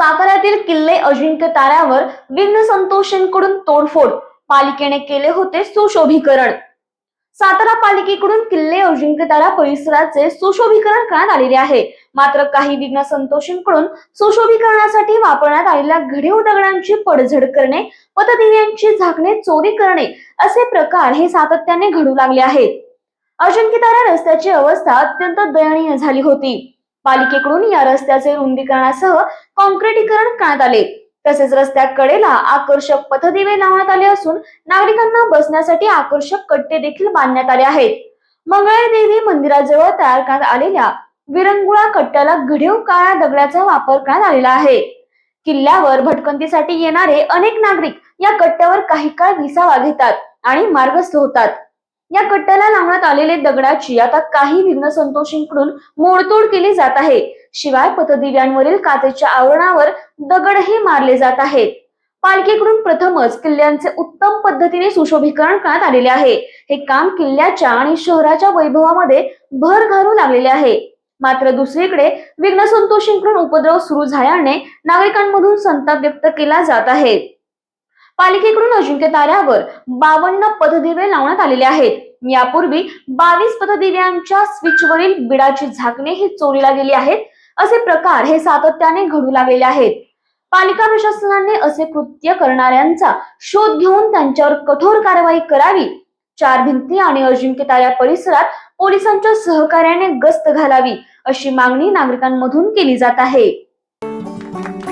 साताऱ्यातील किल्ले अजिंक्य ताऱ्यावर विघ्न संतोषांकडून तोडफोड. पालिकेने केले होते सुशोभीकरण. सातारा पालिकेकडून किल्ले अजिंक्य तारा परिसराचे सुशोभीकरण करण्यात आलेले आहे. मात्र काही विघ्न संतोषींकडून सुशोभीकरणासाठी वापरण्यात आलेल्या घडीव दगडांची पडझड करणे पतदिव्यांची झाकणे चोरी करणे असे प्रकार हे सातत्याने घडू लागले आहेत. अजिंक्यतारा रस्त्याची अवस्था अत्यंत दयनीय झाली होती. पालिकेकडून या रस्त्याचे रुंदीकरणासह कॉन्क्रिटीकरण करण्यात आले. तसेच रस्त्या कडेला आकर्षक पथदिवे लावण्यात आले असून नागरिकांना बसण्यासाठी आकर्षक कट्टे देखील बांधण्यात आले आहेत. मंगळदेवी मंदिराजवळ तयार करण्यात आलेल्या विरंगुळा कट्ट्याला घडीव काळ्या दगडाचा वापर करण्यात आलेला आहे. किल्ल्यावर भटकंतीसाठी येणारे अनेक नागरिक या कट्ट्यावर काही काळ विसावा घेतात आणि मार्गस्थ होतात. या कट्ट्याला लावण्यात आलेले दगडाची आता काही विघ्न संतोषींकडून मोडतोड केली जात आहे. शिवाय पथदिव्यांवरील काचेच्या आवरणावर दगडही मारले जात आहेत. पालखीकडून प्रथमच किल्ल्यांचे उत्तम पद्धतीने सुशोभीकरण करण्यात आलेले आहे. हे काम किल्ल्याच्या आणि शहराच्या वैभवामध्ये भर घालू लागलेले आहे. मात्र दुसरीकडे विघ्न संतोषींकडून उपद्रव सुरू झाल्याने नागरिकांमधून संताप व्यक्त केला जात आहे. पालिकेकडून अजिंक्य ताऱ्यावर बावन्न पथदिवे लावण्यात आलेले आहेत. यापूर्वी बावीस पथदिव्यांच्या स्विचवरील बिडाची झाकणे ही चोरीला गेली आहेत. असे प्रकार हे सातत्याने घडू लागलेले आहेत. पालिका प्रशासनाने असे कृत्य करणाऱ्यांचा शोध घेऊन त्यांच्यावर कठोर कारवाई करावी. चार भिंती आणि अजिंक्य ताऱ्या परिसरात पोलिसांच्या सहकार्याने गस्त घालावी अशी मागणी नागरिकांमधून केली जात आहे.